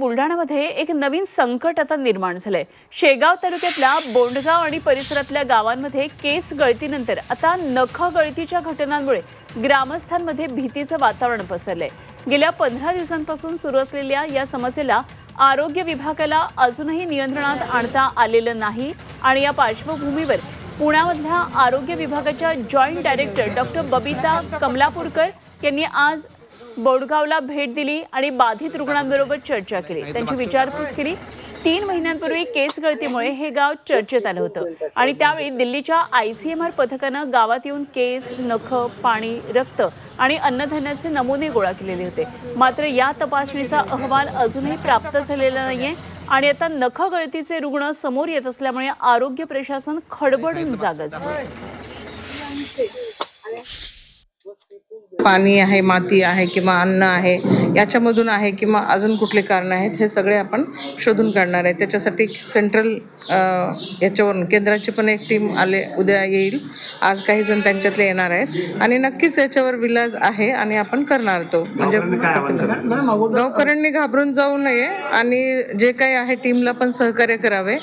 बुलढाण्यामध्ये एक नवीन संकट आता निर्माण झालंय. शेगाव तालुक्यातल्या बोंडगाव आणि परिसरातल्या गावांमध्ये केस गळतीनंतर आता नख गळतीच्या घटनांमुळे ग्रामस्थांमध्ये भीतीचं वातावरण पसरलंय. गेल्या पंधरा दिवसांपासून सुरू असलेल्या या समस्येला आरोग्य विभागाला अजूनही नियंत्रणात आणता आलेलं नाही आणि या पार्श्वभूमीवर पुण्यामधल्या आरोग्य विभागाच्या joint director doctor Babita Kamlapurkar यांनी आज बोडगावला भेट दिली आणि बाधित रुग्णांबरोबर चर्चा केली. त्यांची विचारपूस केली. तीन महिन्यांपूर्वी केस गळतीमुळे हे गाव चर्चेत आलं होतं. आणि त्यावेळी दिल्लीच्या आय सी एम आर पथकानं गावात येऊन केस नख पाणी रक्त आणि अन्नधान्याचे नमुने गोळा केलेले होते. मात्र या तपासणीचा अहवाल अजूनही प्राप्त झालेला नाहीये आणि आता नख गळतीचे रुग्ण समोर येत असल्यामुळे आरोग्य प्रशासन खडबडून जागं झालं पाणी आहे माती आहे किंवा अन्न आहे याच्यामधून आहे किंवा अजून कुठले कारण आहेत हे सगळे आपण शोधून काढणार आहे. त्याच्यासाठी सेंट्रल याच्यावरून केंद्राची पण एक टीम आले उद्या येईल. आज काही जण त्यांच्यातले येणार आहेत. आणि नक्कीच याच्यावर विलाज आहे आणि आपण करणार तो. म्हणजे गावकऱ्यांनी घाबरून जाऊ नये आणि जे काही आहे टीमला पण सहकार्य करावे.